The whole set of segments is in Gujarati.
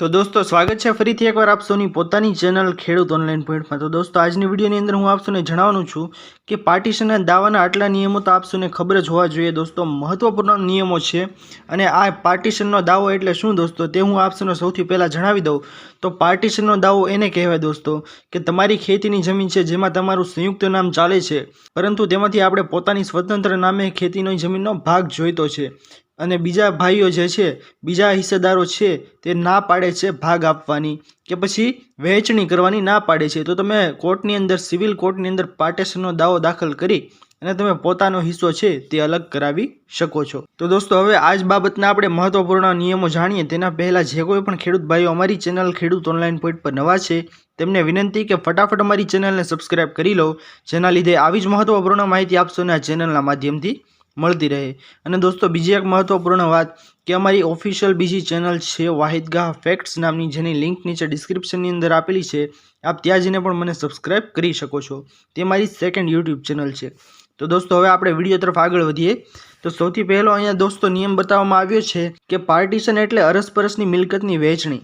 તો દોસ્તો, સ્વાગત છે ફરીથી એકવાર આપ સૌની પોતાની ચેનલ ખેડૂત ઓનલાઈન પોઈન્ટમાં તો દોસ્તો, આજની વિડીયોની અંદર હું આપ સૌને જણાવવાનું છું કે પાર્ટીશનના દાવાના આટલા નિયમો તો આપ સૌને ખબર જ હોવા જોઈએ દોસ્તો, મહત્વપૂર્ણ નિયમો છે અને આ પાર્ટીશનનો દાવો એટલે શું દોસ્તો તે હું આપ સૌને સૌથી પહેલાં જણાવી દઉં. તો પાર્ટીશનનો દાવો એને કહેવાય દોસ્તો કે તમારી ખેતીની જમીન છે જેમાં તમારું સંયુક્ત નામ ચાલે છે, પરંતુ તેમાંથી આપણે પોતાની સ્વતંત્ર નામે ખેતીની જમીનનો ભાગ જોઈતો છે. અને બીજા ભાઈઓ જે છે, બીજા હિસ્સેદારો છે, તે ના પાડે છે ભાગ આપવાની કે પછી વહેંચણી કરવાની ના પાડે છે. તો તમે કોર્ટની અંદર, સિવિલ કોર્ટની અંદર પાર્ટેશનનો દાવો દાખલ કરી અને તમે પોતાનો હિસ્સો છે તે અલગ કરાવી શકો છો. તો દોસ્તો, હવે આ જ બાબતના આપણે મહત્વપૂર્ણ નિયમો જાણીએ. તેના પહેલાં જે કોઈ પણ ખેડૂત ભાઈઓ અમારી ચેનલ ખેડૂત ઓનલાઈન પોઈન્ટ પર નવા છે, તેમને વિનંતી કે ફટાફટ અમારી ચેનલને સબસ્ક્રાઈબ કરી લો. જેના લીધે આવી જ મહત્વપૂર્ણ માહિતી આપશો ને આ ચેનલના માધ્યમથી મળતી રહે. અને દોસ્તો, બીજી એક મહત્વપૂર્ણ વાત કે અમારી ઓફિશિયલ બીજી ચેનલ છે વાહિદગાહ ફેક્ટ્સ નામની, જેની લિંક નીચે ડિસ્ક્રિપ્શનની અંદર આપેલી છે. આપ ત્યાં જઈને પણ મને સબસ્ક્રાઇબ કરી શકો છો. તે મારી સેકન્ડ યુટ્યુબ ચેનલ છે. તો દોસ્તો, હવે આપણે વીડિયો તરફ આગળ વધીએ. તો સૌથી પહેલો અહીંયા દોસ્તો નિયમ બતાવવામાં આવ્યો છે કે પાર્ટીશન એટલે અરસપરસની મિલકતની વહેંચણી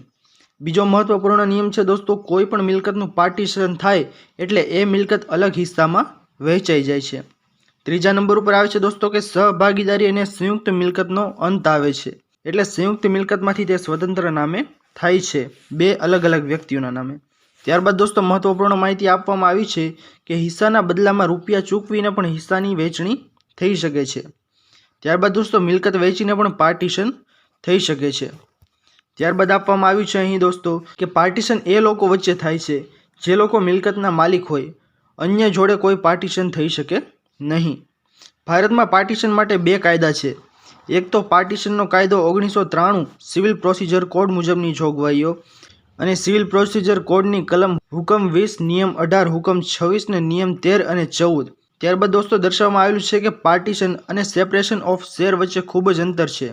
બીજો મહત્વપૂર્ણ નિયમ છે દોસ્તો, કોઈ પણ મિલકતનું પાર્ટીશન થાય એટલે એ મિલકત અલગ હિસ્સામાં વહેંચાઈ જાય છે. ત્રીજા નંબર ઉપર આવે છે દોસ્તો કે સહભાગીદારી અને સંયુક્ત મિલકતનો અંત આવે છે. એટલે સંયુક્ત મિલકતમાંથી તે સ્વતંત્ર નામે થાય છે. બે અલગ અલગ વ્યક્તિઓના નામે. ત્યારબાદ દોસ્તો મહત્વપૂર્ણ માહિતી આપવામાં આવી છે કે હિસ્સાના બદલામાં રૂપિયા ચૂકવીને પણ હિસ્સાની વહેંચણી થઈ શકે છે. ત્યારબાદ દોસ્તો મિલકત વેચીને પણ પાર્ટીશન થઈ શકે છે. ત્યારબાદ આપવામાં આવ્યું છે અહીં દોસ્તો કે પાર્ટીશન એ લોકો વચ્ચે થાય છે. જે લોકો મિલકતના માલિક હોય. અન્ય જોડે કોઈ પાર્ટીશન થઈ શકે નહીં. ભારતમાં પાર્ટીશન માટે બે કાયદા છે. એક તો પાર્ટીશનનો કાયદો ઓગણીસો ત્રાણું સિવિલ પ્રોસિજર કોડ મુજબની જોગવાઈઓ અને સિવિલ પ્રોસિજર કોડની કલમ હુકમ વીસ, નિયમ અઢાર, હુકમ છવ્વીસ ને નિયમ તેર અને ચૌદ. ત્યારબાદ દોસ્તો દર્શાવવામાં આવેલું છે કે પાર્ટીશન અને સેપરેશન ઓફ શેર વચ્ચે ખૂબ જ અંતર છે.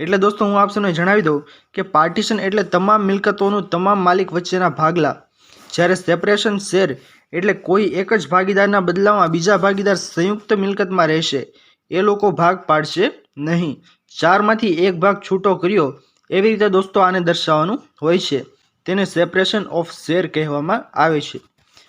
એટલે દોસ્તો હું આપ સૌને જણાવી દઉં કે પાર્ટીશન એટલે તમામ મિલકતોનું તમામ માલિક વચ્ચેના ભાગલા. જ્યારે સેપરેશન શેર એટલે કોઈ એક જ ભાગીદારના બદલામાં બીજા ભાગીદાર સંયુક્ત મિલકતમાં રહેશે. એ લોકો ભાગ પાડશે નહીં. ચારમાંથી એક ભાગ છૂટો કર્યો એવી રીતે દોસ્તો આને દર્શાવવાનું હોય છે. તેને સેપરેશન ઓફ શેર કહેવામાં આવે છે.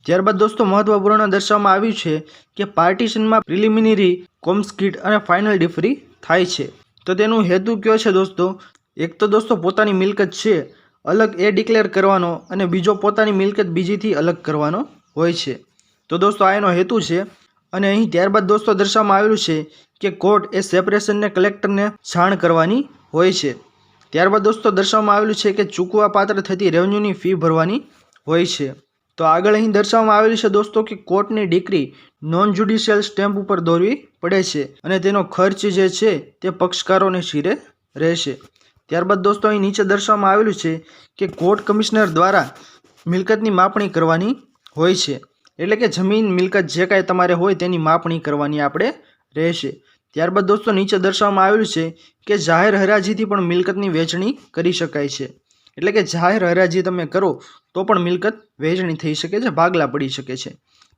ત્યારબાદ દોસ્તો મહત્વપૂર્ણ દર્શાવવામાં આવ્યું છે કે પાર્ટીશનમાં પ્રિલિમિનરી કોમ્સ્કીટ અને ફાઇનલ ડિફરી થાય છે. તો તેનું હેતુ કયો છે દોસ્તો? એક તો દોસ્તો પોતાની મિલકત છે, અલગ એ ડિક્લેર કરવાનો અને બીજો પોતાની મિલકત બીજીથી અલગ કરવાનો હોય છે. તો દોસ્તો, આ એનો હેતુ છે અને અહીં ત્યારબાદ દોસ્તો દર્શાવવામાં આવેલું છે કે કોર્ટ એ સેપરેશનને કલેક્ટરને જાણ કરવાની હોય છે. ત્યારબાદ દોસ્તો દર્શાવવામાં આવેલું છે કે ચૂકવા પાત્ર થતી રેવન્યુની ફી ભરવાની હોય છે. તો આગળ અહીં દર્શાવવામાં આવેલું છે દોસ્તો કે કોર્ટની ડિગ્રી નોન જ્યુડિશિયલ સ્ટેમ્પ ઉપર દોરવી પડે છે અને તેનો ખર્ચ જે છે તે પક્ષકારોને શિરે રહેશે. ત્યારબાદ દોસ્તો અહીં નીચે દર્શાવવામાં આવેલું છે કે કોર્ટ કમિશનર દ્વારા મિલકતની માપણી કરવાની હોય છે. એટલે કે જમીન મિલકત જે કાંઈ તમારે હોય તેની માપણી કરવાની આપણે રહેશે. ત્યારબાદ દોસ્તો નીચે દર્શાવવામાં આવેલું છે કે જાહેર હરાજીથી પણ મિલકતની વહેંચણી કરી શકાય છે. એટલે કે જાહેર હરાજી તમે કરો તો પણ મિલકત વહેંચણી થઈ શકે છે, ભાગલા પડી શકે છે.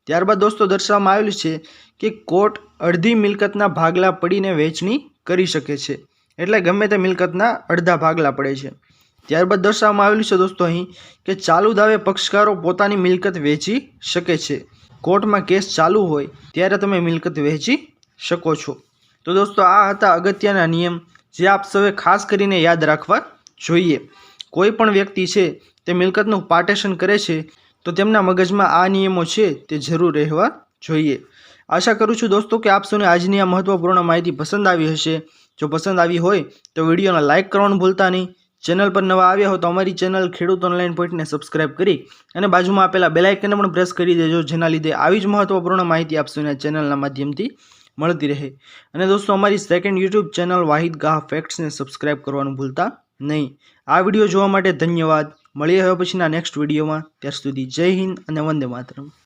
ત્યારબાદ દોસ્તો દર્શાવવામાં આવેલું છે કે કોર્ટ અડધી મિલકતના ભાગલા પડીને વહેંચણી કરી શકે છે. એટલે ગમે તે મિલકતના અડધા ભાગલા પડે છે. ત્યારબાદ દર્શાવવામાં આવેલું છે દોસ્તો અહીં કે ચાલુ દાવે પક્ષકારો પોતાની મિલકત વેચી શકે છે. કોર્ટમાં કેસ ચાલુ હોય ત્યારે તમે મિલકત વેચી શકો છો. તો દોસ્તો આ હતા અગત્યના નિયમ જે આપ સૌએ ખાસ કરીને યાદ રાખવા જોઈએ. કોઈ પણ વ્યક્તિ છે તે મિલકતનું પાર્ટેશન કરે છે તો તેમના મગજમાં આ નિયમો છે તે જરૂર રહેવા જોઈએ. આશા કરું છું દોસ્તો કે આપ સૌને આજની આ મહત્વપૂર્ણ માહિતી પસંદ આવી હશે. જો પસંદ આવી હોય તો વિડીયોને લાઇક કરવાનું ભૂલતા નહીં. ચેનલ પર નવા આવ્યા હો તો અમારી ચેનલ ખેડૂત ઓનલાઈન પોઈન્ટને સબસ્ક્રાઇબ કરી અને બાજુમાં આપેલા બેલાઇકનને પણ પ્રેસ કરી દેજો, જેના લીધે આવી જ મહત્વપૂર્ણ માહિતી આપશો ચેનલના માધ્યમથી મળતી રહે. અને દોસ્તો, અમારી second YouTube channel Wahid Gah ફેક્ટ્સને subscribe કરવાનું ભૂલતા નહીં. આ વીડિયો જોવા માટે ધન્યવાદ. મળીએ હવે પછીના નેક્સ્ટ વિડીયોમાં. ત્યાર સુધી જય હિન્દ અને વંદે માતરમ.